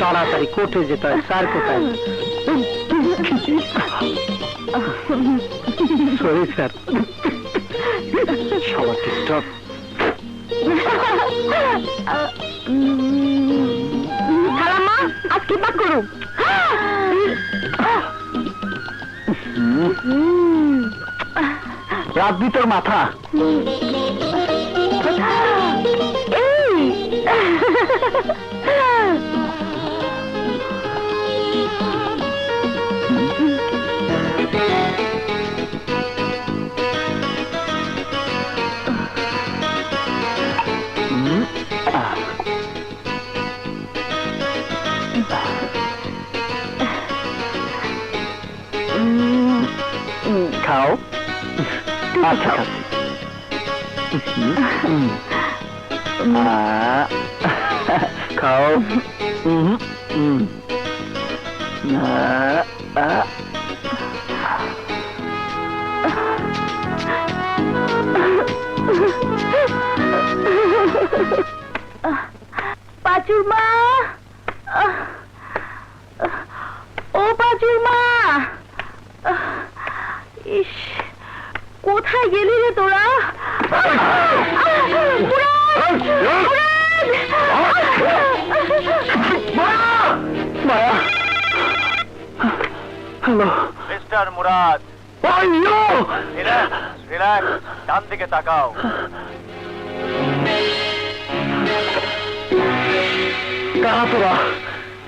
তাড়াতাড়ি কোর্টে যেতে হয় স্যার কোথায়? সরি স্যার সবার টিকটক খালাম্মা আজ পাক করু রাখবি তোর মাথা। এই। খাও আচ্ছা খাচ্ছি হুম। আহ, খাও হুম, হুম। আহ, আহ। পাঁচুর মা ও পাঁচুর মা ইস কোথায় গেলি রে তোরা? মায়া হ্যালো। মিস্টার মুরাদ। অయ్যো রিল্যাক্স রিল্যাক্স ডান দিকে তাকাও। কারা তোরা?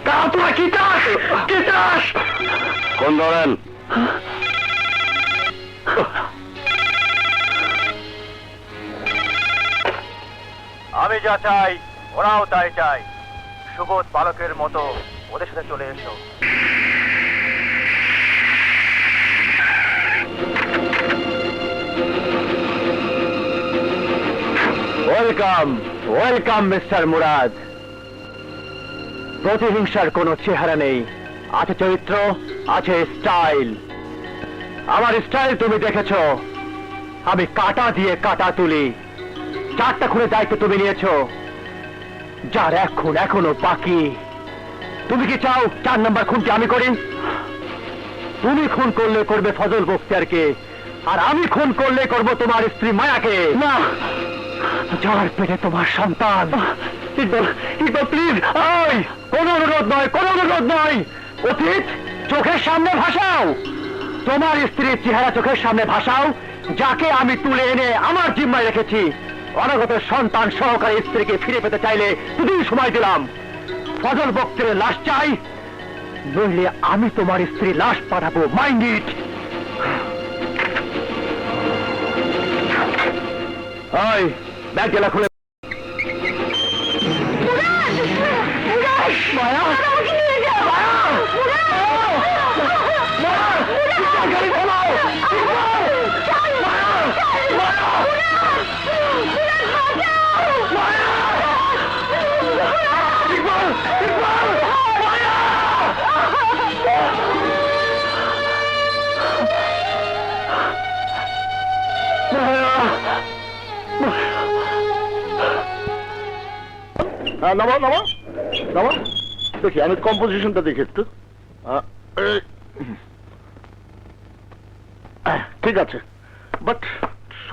কারা তোরা? কি চাস? কি চাস? কোন ধরেন? আমি যা চাই, ওরাও তাই চাই সুবোধ বালকের মতো ওদের সাথে চলে এসো। Welcome welcome, mister Murad. প্রতিহিংসার কোনো চেহারা নেই। আছে চরিত্র, আছে স্টাইল। আমার স্টাইল তুমি দেখেছ। আমি কাটা দিয়ে কাটা তুলি। চারটা খুনে দায়িত্ব তুমি নিয়েছো। যার এক খুন এখনও বাকি। তুমি কি চাও চার নাম্বার খুনটি আমি করি? তুমি খুন করলে করবে ফজল বক্তিয়ারকে আর আমি খুন করলে করব তোমার স্ত্রী মায়াকে। না। যার পেটে তোমার সন্তান। ইকবাল ইকবাল প্লিজ ওই কোনো অনুরোধ নয় কোনো অনুরোধ নয়। অতীত চোখের সামনে ভাসাও। তোমার স্ত্রীর চেহারা চোখের সামনে ভাসাও, যাকে আমি তুলে এনে আমার জিম্মায় রেখেছি। অনাগত সন্তান সহকারী স্ত্রীকে ফিরে পেতে চাইলে দুদিন সময় দিলাম। ফজল বক্তের লাশ চাই, নইলে আমি তোমার স্ত্রী লাশ পাঠাবো। মাইন্ড ইট ওই ব্যাগ খুলে হ্যাঁ নামা নামা নামা। দেখি আমি কম্পোজিশনটা দেখি একটু। ঠিক আছে। বাট